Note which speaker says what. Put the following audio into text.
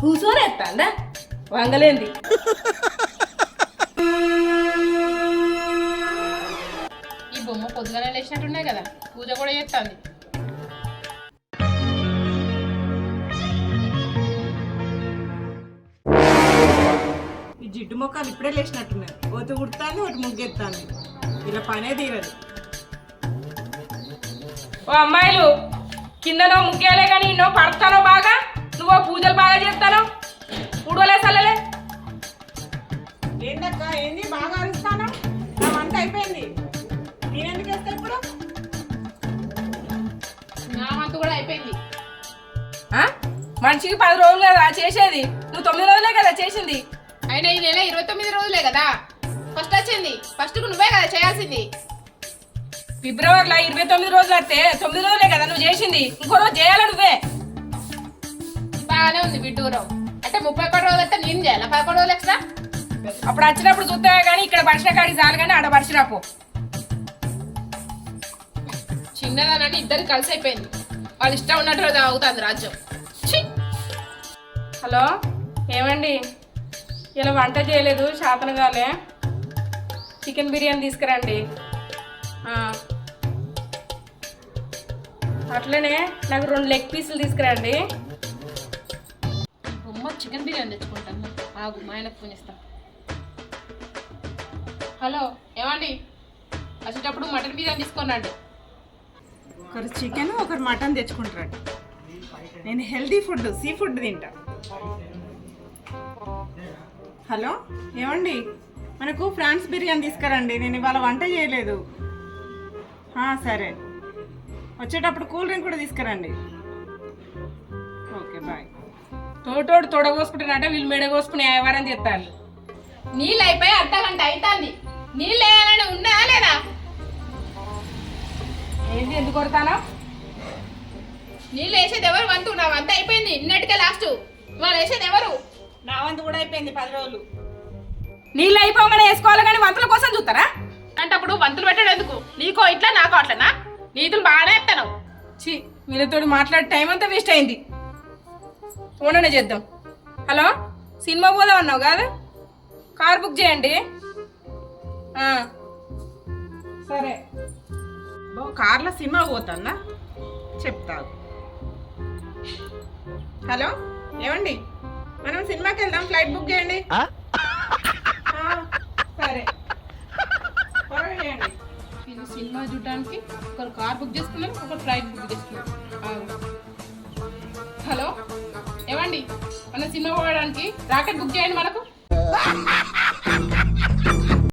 Speaker 1: కూర్చొని ఎత్తాందా వంగలేంది.
Speaker 2: ఈ బొమ్మ పొద్దుగానే లేచినట్టున్నాయి కదా పూజ కూడా చేస్తుంది
Speaker 3: ఈ జిడ్డు మొక్కలు ఇప్పుడే లేచినట్టున్నాయి. ఒకటి కుడతాను ఒకటి ముగ్గెత్తాను ఇలా పనే తీరదు.
Speaker 1: ఓ అమ్మాయిలు కిందనో ముగ్గేలే కానీ ఇన్నో పడతానో బాగా?
Speaker 3: అయిపోయింది. నేనెందుకు వేస్తా ఇప్పుడు?
Speaker 2: నా వంతు కూడా అయిపోయింది.
Speaker 1: ఆ? మనిషికి పది రోజులు కదా చేసేది. నువ్వు తొమ్మిది రోజులే కదా చేసింది.
Speaker 2: అయినా ఈ నెల ఇరవై తొమ్మిది రోజులే కదా. ఫస్ట్ వచ్చింది. ఫస్ట్ నువ్వే కదా చేయాల్సింది.
Speaker 1: ఫిబ్రవరిలో ఇరవై తొమ్మిది రోజులు వస్తే తొమ్మిది రోజులే కదా నువ్వు చేసింది. ఇంకో రోజు చేయాలి నువ్వే?
Speaker 2: బాగానే ఉంది విడ్డూరం. అంటే ముప్పై ఒక్క రోజులు అయితే నేను చేయాలి? పదకొండు రోజులు ఎక్స్ట్రా?
Speaker 1: అప్పుడు వచ్చినప్పుడు చూస్తావే కానీ ఇక్కడ పరిచిన కాడికి చాలు కానీ ఆడ పరిచిరాపో
Speaker 2: చిన్నదానని ఇద్దరు కలిసి అయిపోయింది. వాళ్ళు ఇష్టం ఉన్నట్టు అవుతుంది రాజ్యం!
Speaker 1: హలో ఏమండి? ఇలా వంట చేయలేదు శాతన కాలే. చికెన్ బిర్యానీ తీసుకురండి. అట్లనే నాకు రెండు లెగ్ పీసులు తీసుకురండి.
Speaker 2: బొమ్మ చికెన్ బిర్యానీ తెచ్చుకుంటాను. ఆగు మా ఆయనకు ఫోన్ హలో ఏమండి? వచ్చేటప్పుడు మటన్ బిర్యానీ తీసుకున్నాండి
Speaker 3: ఒకరు చికెన్ ఒకరు మటన్ తెచ్చుకుంటారు నేను హెల్తీ ఫుడ్ సీ ఫుడ్ తింటా. హలో ఏమండి? మనకు ఫ్రాన్స్ బిర్యానీ తీసుకురండి. నేను ఇవాళ వంట చేయలేదు. సరే. వచ్చేటప్పుడు కూల్ డ్రింక్ కూడా తీసుకురండి. Okay bye.
Speaker 1: తోటోడు తొడగోసుకుంటున్నట్టే వీళ్ళు మెడగోసుకుని వ్యవహారం చేస్తారు.
Speaker 2: నీళ్ళు అయిపోయి అర్ధ గంట అవుతుంది నీళ్ళు వేసేది ఎవరు? వంతు. నా వంత అయిపోయింది. నిన్నటికే లాస్ట్. ఇవాళ వేసేది ఎవరు?
Speaker 3: నా వంతు కూడా అయిపోయింది పది రోజులు.
Speaker 1: నీళ్ళు అయిపోగానే వేసుకోవాలి కానీ వంటల కోసం చూస్తారా?
Speaker 2: అంటే అప్పుడు వంతులు పెట్టడం ఎందుకు? నీకో ఇట్లా నాకో అట్లనా? నీతులు బాగానే చెప్తాను.
Speaker 1: ఛీ వీళ్ళతో మాట్లాడే టైం అంతా వేస్ట్ అయింది. ఫోన్ చేద్దాం. హలో? సినిమా పోదాం అన్నావు కాదు? కార్ బుక్ చేయండి. ఆ, సరే.
Speaker 3: కార్లో సినిమా పోతాన్నా చెప్తాను హలో ఏమండి? మనం సినిమాకి వెళ్దాం ఫ్లైట్ బుక్ చేయండి. ఆ, సరే.
Speaker 2: ఇది సినిమా చూడడానికి ఒకరు కార్ బుక్ చేసుకున్నారు ఒకరు ఫ్లైట్ బుక్ చేసుకున్నారు ఆగు. హలో ఏమండి? మన సినిమా పోవడానికి రాకెట్ బుక్ చేయండి మనకు.